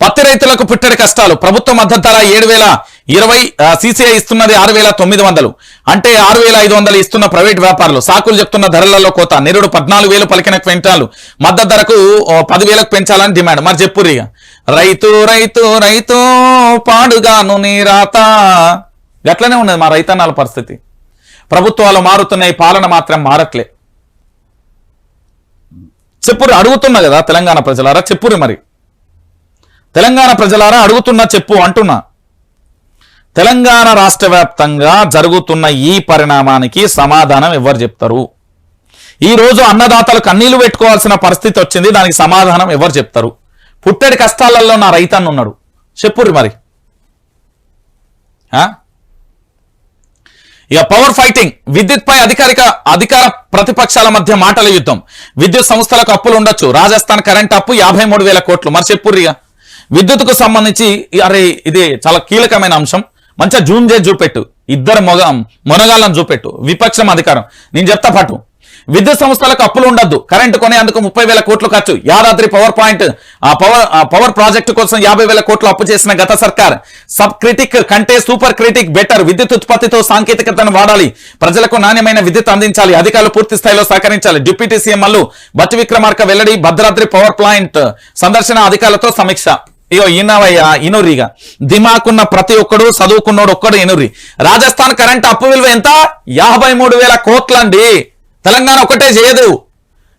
పత్తి రైతులకు పుట్టడి కష్టాలు. ప్రభుత్వ మద్దతు ధర ఏడు వేల ఇరవై సీసీఐ ఇస్తున్నది ఆరు వేల తొమ్మిది వందలు. అంటే ఆరు వేల ఐదు వందలు ఇస్తున్న ప్రైవేట్ వ్యాపారులు. సాకులు చెప్తున్న ధరలలో కోత. నిరుడు పద్నాలుగు వేలు పలికిన క్వింటాలు. మద్దతు ధరకు పదివేలకు పెంచాలని డిమాండ్. మరి చెప్పుర్రి రైతు రైతు రైతు పాడుగాను నీ రాత. గట్లనే ఉన్నది మా రైతన్నాల పరిస్థితి. ప్రభుత్వాలు మారుతున్నాయి పాలన మాత్రం మారట్లే. చెప్పురు అడుగుతున్నా కదా తెలంగాణ ప్రజలారా? చెప్పుర్రి మరి. తెలంగాణ ప్రజలారా అడుగుతున్నా చెప్పు అంటున్నా. తెలంగాణ రాష్ట్ర వ్యాప్తంగా జరుగుతున్న ఈ పరిణామానికి సమాధానం ఎవరు చెప్తారు? ఈ రోజు అన్నదాతలు కన్నీళ్ళు పెట్టుకోవాల్సిన పరిస్థితి వచ్చింది దానికి సమాధానం ఎవరు చెప్తారు? పుట్టడి కష్టాలలో నా రైతన్న ఉన్నాడు. చెప్పుర్రి మరి. ఆ? ఇక పవర్ ఫైటింగ్ విద్యుత్ పై అధికారిక అధికార ప్రతిపక్షాల మధ్య మాటల యుద్ధం. విద్యుత్ సంస్థలకు అప్పులు ఉండొచ్చు. రాజస్థాన్ కరెంట్ అప్పు యాభై మూడు వేల కోట్లు. మరి చెప్పుర్రి ఇక. విద్యుత్కు సంబంధించి అరే ఇది చాలా కీలకమైన అంశం. మంచిగా జూమ్ చేసి చూపెట్టు. ఇద్దరు మొగ మొనగాళ్ళని చూపెట్టు. విపక్షం అధికారం. నేను చెప్తా పాటు. విద్యుత్ సంస్థలకు అప్పులు ఉండొద్దు. కరెంటు కొనేందుకు ముప్పై వేల కోట్లు ఖర్చు. Yadadri power point. ఆ పవర్ ఆ పవర్ ప్రాజెక్టు కోసం యాభై వేల కోట్లు అప్పు చేసిన గత సర్కార్. సబ్ క్రిటిక్ కంటే సూపర్ క్రిటిక్ బెటర్. విద్యుత్ ఉత్పత్తితో సాంకేతికతను వాడాలి. ప్రజలకు నాణ్యమైన విద్యుత్ అందించాలి. అధికారులు పూర్తి స్థాయిలో సహకరించాలి. డిప్యూటీ సీఎం మల్లు బట్టి విక్రమార్క వెల్లడి భద్రాద్రి పవర్ ప్లాంట్ సందర్శన అధికారులతో సమీక్ష. ఇగో ఈనవయ్యా ఇక దిమాకున్న ప్రతి ఒక్కడు చదువుకున్నోడు ఒక్కడు ఇనురి రాజస్థాన్ కరెంట్ అప్పు విలువ ఎంత? యాభై మూడు వేల కోట్లండి. తెలంగాణ ఒకటే చేయదు.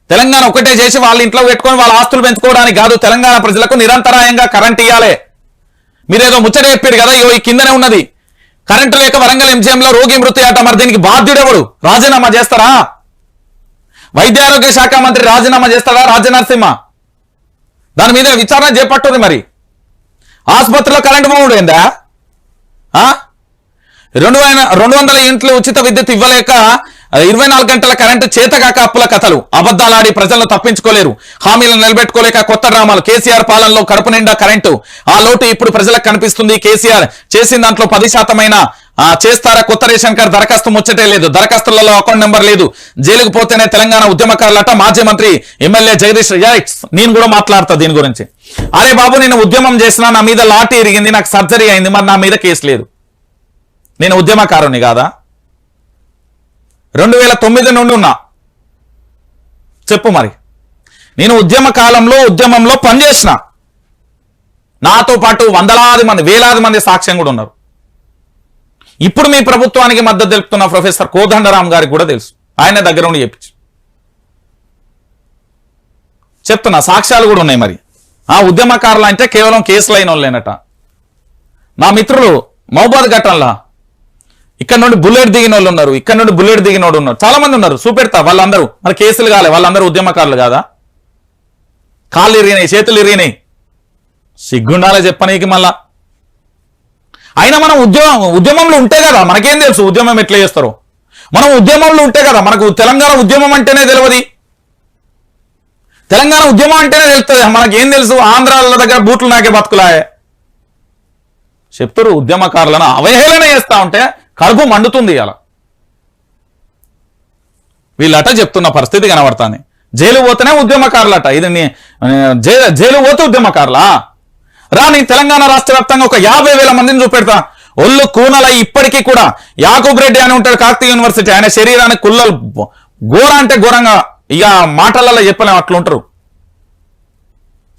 తెలంగాణ ఒకటే చేసి వాళ్ళ ఇంట్లో పెట్టుకొని వాళ్ళ ఆస్తులు పెంచుకోవడానికి కాదు. తెలంగాణ ప్రజలకు నిరంతరాయంగా కరెంట్ ఇవ్వాలి మీరేదో ముచ్చట చెప్పారు కదా ఇగో ఈ కిందనే ఉన్నది. కరెంటు లేక వరంగల్ ఎంజీఎంలో రోగి మృతి అట మరి దీనికి బాధ్యుడెవడు? రాజీనామా చేస్తారా? వైద్యారోగ్య శాఖ మంత్రి రాజీనామా చేస్తారా రాజనరసింహ? దాని మీద విచారణ చేపట్టుంది మరి. ఆసుపత్రిలో కరెంటు మోడు ఏందా ఆ? రెండు వేల రెండు వందల యూనిట్లు ఉచిత విద్యుత్ ఇవ్వలేక ఇరవై నాలుగు గంటల కరెంటు చేతగాక అప్పుల కథలు. అబద్దాలాడి ప్రజలను తప్పించుకోలేరు. హామీలను నిలబెట్టుకోలేక కొత్త డ్రామాలు. కేసీఆర్ పాలనలో కడుపు నిండా కరెంటు. ఆ లోటు ఇప్పుడు ప్రజలకు కనిపిస్తుంది. కేసీఆర్ చేసిన దాంట్లో పది శాతమైన చేస్తారా కొత్త రేషన్ కార్డు దరఖాస్తు ముచ్చటే లేదు. దరఖాస్తులలో అకౌంట్ నెంబర్ లేదు. జైలుకు పోతేనే తెలంగాణ ఉద్యమకారులట మాజీ మంత్రి ఎమ్మెల్యే జగదీష్ నేను కూడా మాట్లాడతా దీని గురించి. అరే బాబు నేను ఉద్యమం చేసినా నా మీద లాఠీ ఎరిగింది నాకు సర్జరీ అయింది మరి నా మీద కేసు లేదు. నేను ఉద్యమకారుని కాదా? రెండు వేల తొమ్మిది నుండి ఉన్నా. చెప్పు మరి. నేను ఉద్యమ కాలంలో ఉద్యమంలో పనిచేసిన. నాతో పాటు వందలాది మంది వేలాది మంది సాక్ష్యం కూడా ఉన్నారు. ఇప్పుడు మీ ప్రభుత్వానికి మద్దతు తెలుపుతున్న ప్రొఫెసర్ కోదండరాం గారికి కూడా తెలుసు. ఆయన దగ్గర ఉండి చెప్పించు. చెప్తున్నా సాక్ష్యాలు కూడా ఉన్నాయి మరి. ఆ ఉద్యమకారులు అంటే కేవలం కేసులు అయిన వాళ్ళేనట నా మిత్రులు మహబాద్ ఘటనలా ఇక్కడ నుండి బుల్లెట్ దిగిన వాళ్ళు ఉన్నారు. ఇక్కడ నుండి బుల్లెట్ దిగిన వాడు ఉన్నారు. చాలా మంది ఉన్నారు. చూపెడతా వాళ్ళందరూ. మరి కేసులు కాలే వాళ్ళందరూ ఉద్యమకారులు కాదా? కాళ్ళు ఇరిగినాయి చేతులు ఇరిగినాయి. సిగ్గుండాలే చెప్పనీకి మళ్ళా. అయినా మనం ఉద్యమం ఉద్యమంలో ఉంటే కదా మనకేం తెలుసు ఉద్యమం ఎట్లా చేస్తారో? మనం ఉద్యమంలో ఉంటే కదా మనకు తెలంగాణ ఉద్యమం అంటేనే తెలియదు తెలంగాణ ఉద్యమం అంటేనే తెలుస్తుంది. మనకేం తెలుసు? ఆంధ్రాల దగ్గర బూట్లు నాకే బతుకులాయే. చెప్తారు ఉద్యమకారులను అవహేళన చేస్తూ ఉంటే కడుపు మండుతుంది అలా వీళ్ళట చెప్తున్న పరిస్థితి కనబడుతుంది. జైలు పోతేనే ఉద్యమకారులట. ఇది జైలు పోతే ఉద్యమకారులా? రాని తెలంగాణ రాష్ట్ర వ్యాప్తంగా ఒక యాభై వేల మందిని చూపెడతా. ఒళ్ళు కూనల ఇప్పటికీ కూడా యాకూబ్ రెడ్డి అని ఉంటాడు కార్తీక్ యూనివర్సిటీ. ఆయన శరీరానికి కుల్లలు ఘోర అంటే ఘోరంగా ఇక మాటలలో చెప్పలేం అట్లుంటారు.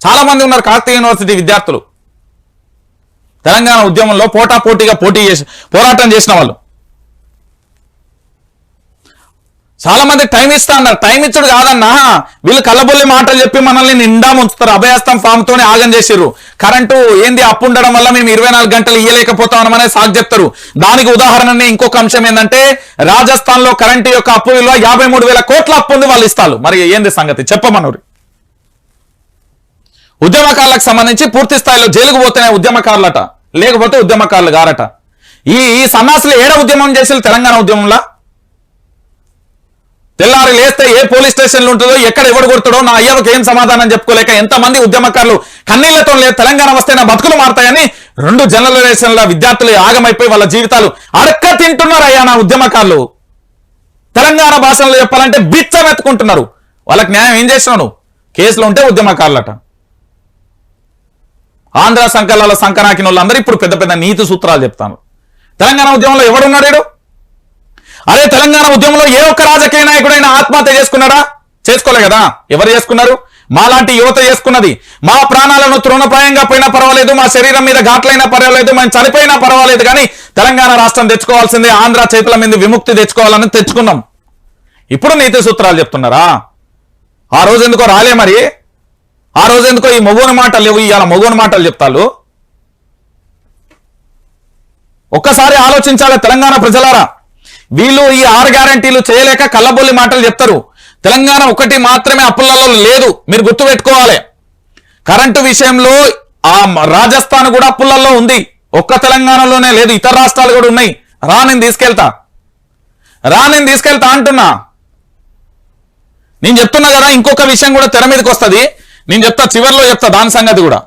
చాలా మంది ఉన్నారు కార్తీక యూనివర్సిటీ విద్యార్థులు. తెలంగాణ ఉద్యమంలో పోటా పోటీగా పోటీ చేసి పోరాటం చేసిన వాళ్ళు. చాలా మంది టైం ఇస్తా అన్నారు. టైం ఇచ్చుడు కాదన్నా. వీళ్ళు కళ్ళబొల్లి మాటలు చెప్పి మనల్ని నిండా ముంచుతారు. అభయస్తం ఫామ్ తోనే ఆగం చేసిర్రు. కరెంటు ఏంది అప్పు ఉండడం వల్ల మేము ఇరవై నాలుగు గంటలు ఇయ్యలేకపోతాం అనేది సాగు చెప్తారు. దానికి ఉదాహరణని ఇంకొక అంశం ఏంటంటే రాజస్థాన్లో కరెంటు యొక్క అప్పు విలువ యాభై మూడు వేల కోట్ల అప్పు ఉంది వాళ్ళు ఇస్తారు. మరి ఏంది సంగతి? చెప్పమనురి. ఉద్యమకారులకు సంబంధించి పూర్తి స్థాయిలో జైలుకు పోతున్నాయి ఉద్యమకారులట. లేకపోతే ఉద్యమకారులు గారట. ఈ ఈ సన్నాసులు ఏడ ఉద్యమం చేసి తెలంగాణ ఉద్యమంలా? తెల్లారి లేస్తే ఏ పోలీస్ స్టేషన్లు ఉంటుందో ఎక్కడ ఎవడు కొడతాడో నా అయ్యవకి ఏం సమాధానం చెప్పుకోలేక ఎంతమంది ఉద్యమకారులు కన్నీళ్ళతో లేదు తెలంగాణ వస్తే నా బతుకులు మారతాయని రెండు జనరేషన్ల విద్యార్థులు ఆగమైపోయి వాళ్ళ జీవితాలు అడక్క తింటున్నారు అయ్యా నా ఉద్యమకారులు. తెలంగాణ భాషలో చెప్పాలంటే బిచ్చ ఎత్తుకుంటున్నారు వాళ్ళకి న్యాయం ఏం చేసినావు కేసులు ఉంటే ఉద్యమకారులట. ఆంధ్ర సంకలాల సంకరాకిన వాళ్ళందరూ ఇప్పుడు పెద్ద పెద్ద నీతి సూత్రాలు చెప్తాను. తెలంగాణ ఉద్యమంలో ఎవడున్నాడు అదే అరే తెలంగాణ ఉద్యమంలో ఏ ఒక్క రాజకీయ నాయకుడైనా ఆత్మహత్య చేసుకున్నాడా? చేసుకోలే కదా. ఎవరు చేసుకున్నారు? మాలాంటి యువత చేసుకున్నది. మా ప్రాణాలను తృణప్రాయంగా పోయినా పర్వాలేదు మా శరీరం మీద ఘాట్లైనా పర్వాలేదు మేము చనిపోయినా పర్వాలేదు కానీ తెలంగాణ రాష్ట్రం తెచ్చుకోవాల్సిందే ఆంధ్ర చేతుల మీద విముక్తి తెచ్చుకోవాలని తెచ్చుకున్నాం. ఇప్పుడు నీతి సూత్రాలు చెప్తున్నారా? ఆ రోజు ఎందుకో రాలే మరి? ఆ రోజు ఎందుకో ఈ మగోని మాటలు లేవు ఇవాళ మగోని మాటలు చెప్తారు ఒక్కసారి ఆలోచించాలి తెలంగాణ ప్రజలారా. వీళ్ళు ఈ ఆరు గ్యారంటీలు చేయలేక కళ్ళబొల్లి మాటలు చెప్తారు. తెలంగాణ ఒకటి మాత్రమే అప్పులలో లేదు. మీరు గుర్తుపెట్టుకోవాలి. కరెంటు విషయంలో ఆ రాజస్థాన్ కూడా అప్పులలో ఉంది. ఒక్క తెలంగాణలోనే లేదు. ఇతర రాష్ట్రాలు కూడా ఉన్నాయి. రా నేను తీసుకెళ్తా. రా నేను తీసుకెళ్తా అంటున్నా. నేను చెప్తున్నా కదా ఇంకొక విషయం కూడా తెర మీదకి వస్తుంది. నేను చెప్తా చివర్లో చెప్తా దాని సంగతి కూడా.